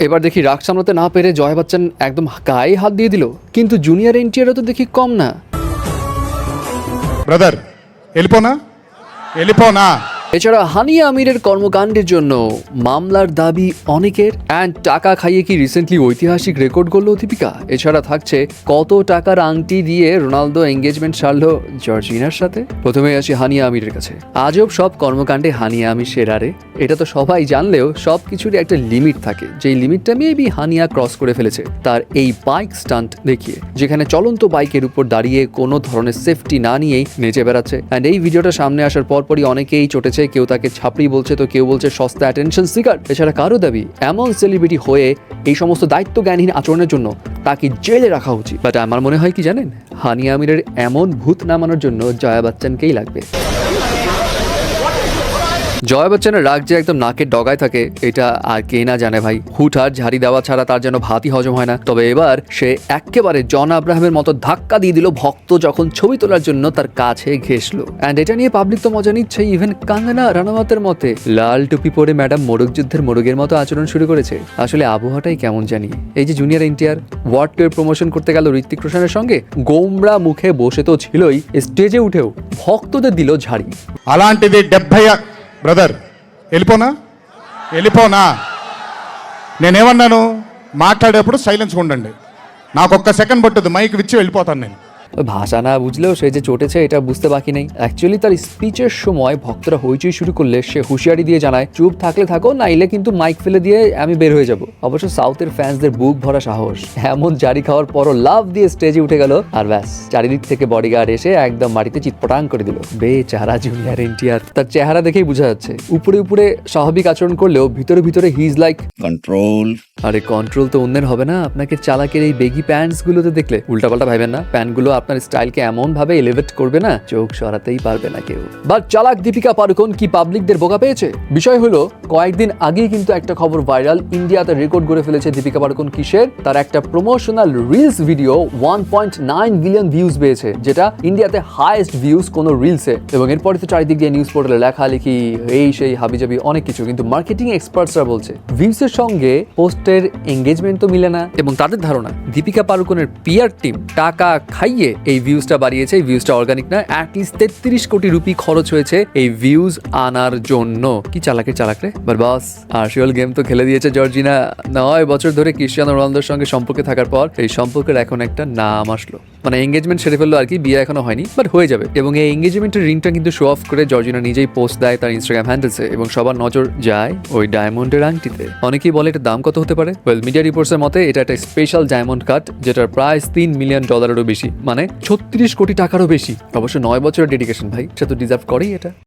এবার দেখি রাগ সামলাতে না পেরে জয় বচ্চন একদম গায়ে হাত দিয়ে দিল কিন্তু জুনিয়র এনটিআরও তো দেখি কম না బ్రదర్ వెళ్ళిపోనా వెళ్ళిపోనా এছাড়া হানিয়া আমিরের কর্মকাণ্ডের জন্য মামলার দাবি অনেকের। অ্যান্ড টাকা খাইয়ে কি রিসেন্টলি ঐতিহাসিক রেকর্ড করল দীপিকা? এছাড়া থাকছে কত টাকার আংটি দিয়ে রোনালদো এঙ্গেজমেন্ট সারলো জর্জিনার সাথে? প্রথমে আসি হানিয়া আমিরের কাছে। আজব সব কর্মকাণ্ডে হানিয়া আমির সেরারে। এটা তো সবাই জানলেও সব কিছুরই একটা লিমিট থাকে। যেই লিমিটটা মেবি হানিয়া ক্রস করে ফেলেছে। তার এই বাইক স্টান্ট দেখিয়ে, যেখানে চলন্ত বাইকের উপর দাঁড়িয়ে কোনো ধরনের সেফটি না নিয়েই নেচে বেড়াচ্ছে। অ্যান্ড এই ভিডিওটা সামনে আসার পরপরই অনেকেই চটেছে কেউ তাকে ছাপড়ি বলছে, তো কেউ বলছে সস্তা অ্যাটেনশন সিকার এছাড়া কারও দাবি, এমন সেলিব্রিটি হয়ে এই সমস্ত দায়িত্ব জ্ঞানহীন আচরণের জন্য তাকে জেলে রাখা উচিত। বাট আমার মনে হয় কি জানেন, হানিয়া আমিরের এমন ভূত নামানোর জন্য জয়া বচ্চনকেই লাগবে। জয়া বচ্চনের রাগ যে একদম নাকের ডগায় থাকে এটা আর কে না জানে ভাই হুটহাট ঝাড়ি দেওয়া ছাড়া তার যেন ভাতই হজম হয় না তবে এবার সে একেবারে জন আব্রাহামের মতো ধাক্কা দিয়ে দিল ভক্ত যখন ছবি তোলার জন্য তার কাছে ঘেসলো অ্যান্ড এটা নিয়ে পাবলিক তো মজা নিচ্ছে ইভেন কাঙ্গনা রানাওয়াতের মতে লাল টুপি পরে ম্যাডাম মোরগ যুদ্ধের মোরগের মতো আচরণ শুরু করেছে আসলে আবহাওয়াটাই কেমন জানি এই যে জুনিয়র এনটিআর ওয়ার্ড টুয়ের প্রমোশন করতে গেল ঋত্বিক রোশনের সঙ্গে গোমরা মুখে বসে তো ছিলই স্টেজে উঠেও ভক্তদের দিল ঝাড়ি అలాంటిది డెబ్భై బ్రదర్ వెళ్ళిపోనా? వెళ్ళిపోనా? నేనేమన్నాను? మాట్లాడేప్పుడు సైలెన్స్గా ఉండండి. నాకు ఒక్క సెకండ్ పట్టుద్ది మైక్ విచ్చి వెళ్ళిపోతాను నేను. ভাষা না বুঝলেও সে যে চটেছে এটা বুঝতে বাকি নেই। অ্যাকচুয়ালি তার স্পিচের সময় ভক্তরা হইচই শুরু করলে সে হুঁশিয়ারি দিয়ে জানায় চুপ থাকলে থাকো নাইলে কিন্তু মাইক ফেলে দিয়ে আমি বের হয়ে যাব। অবশ্য সাউথের ফ্যান্সদের বুক ভরা সাহস। এমন জারি খাওয়ার পরও লাভ দিয়ে স্টেজে উঠে গেল আর ব্যাস চারিদিক থেকে বডিগার্ড এসে একদম মাটিতে চিৎপটাং করে দিল। বেচারা জুনিয়র এনটিআর তার চেহারা দেখেই বোঝা যাচ্ছে। উপরে উপরে স্বাভাবিক আচরণ করলেও ভিতরে ভিতরে হিজ লাইক কন্ট্রোল আরে কন্ট্রোল তো অন্যের হবে না আপনাকে চালাকের এই বেগি প্যান্টস গুলোতে দেখলে। উল্টাপাল্টা ভাবেন না প্যান্টগুলো আপনার স্টাইলকে এমন ভাবে এলিভেট করবে না, চোখ সরাতেই পারবে না কেউ। বাট চালাক দীপিকা পাড়ুকোন কি পাবলিকদের বোকা পেয়েছে? বিষয় হলো, কয়েকদিন আগেই কিন্তু একটা খবর ভাইরাল ইন্ডিয়াতে রেকর্ড করে ফেলেছে দীপিকা পাড়ুকোন কিসের? তার একটা promotional reels video one point nine billion views পেয়েছে যেটা ইন্ডিয়াতে হাইয়েস্ট ভিউজ কোনো রিলসে এবং এরপরে তো চারিদিক দিয়ে নিউজ পোর্টালে লেখালেখি, এই সেই হাবিজাবি, অনেক কিছু। কিন্তু মার্কেটিং এক্সপার্টসরা বলছে ভিউসের সঙ্গে পোস্টের এঙ্গেজমেন্ট তো মিলে না। এবং তাদের ধারণা, দীপিকা পাড়ুকোনের পিয়ার টিম টাকা খাইয়ে এই ভিউজটা বাড়িয়েছে, এই ভিউজটা অর্গানিক না অ্যাটলিস্ট তেত্রিশ কোটি রুপি খরচ হয়েছে এই ভিউজ আনার জন্য। কি চালাকে চালাক রে? বাট বাস আর্শিয়াল গেম তো খেলে দিয়েছে জর্জিনা নয় বছর ধরে ক্রিশ্চিয়ানো রোনালদোর সঙ্গে সম্পর্কে থাকার পর এই সম্পর্কের এখন একটা নাম আসলো। মানে এঙ্গেজমেন্ট সেরে ফেলল আর কি, বিয়ে এখনও হয়নি বাট হয়ে যাবে। এবং এই এঙ্গেজমেন্টের রিংটা কিন্তু শো অফ করে জর্জিনা নিজেই পোস্ট দেয় তার ইনস্টাগ্রাম হ্যান্ডেলসে এবং সবার নজর যায় ওই ডায়মন্ডের আংটিতে। অনেকেই বলে এটার দাম কত হতে পারে? ওয়েল মিডিয়া রিপোর্টসের মতে এটা একটা স্পেশাল ডায়মন্ড কাট যেটার প্রাইস তিন মিলিয়ন ডলারেরও বেশি মানে ছত্রিশ কোটি টাকারও বেশি। অবশ্য নয় বছরের ডেডিকেশন ভাই, সে তো ডিজার্ভ করেই এটা।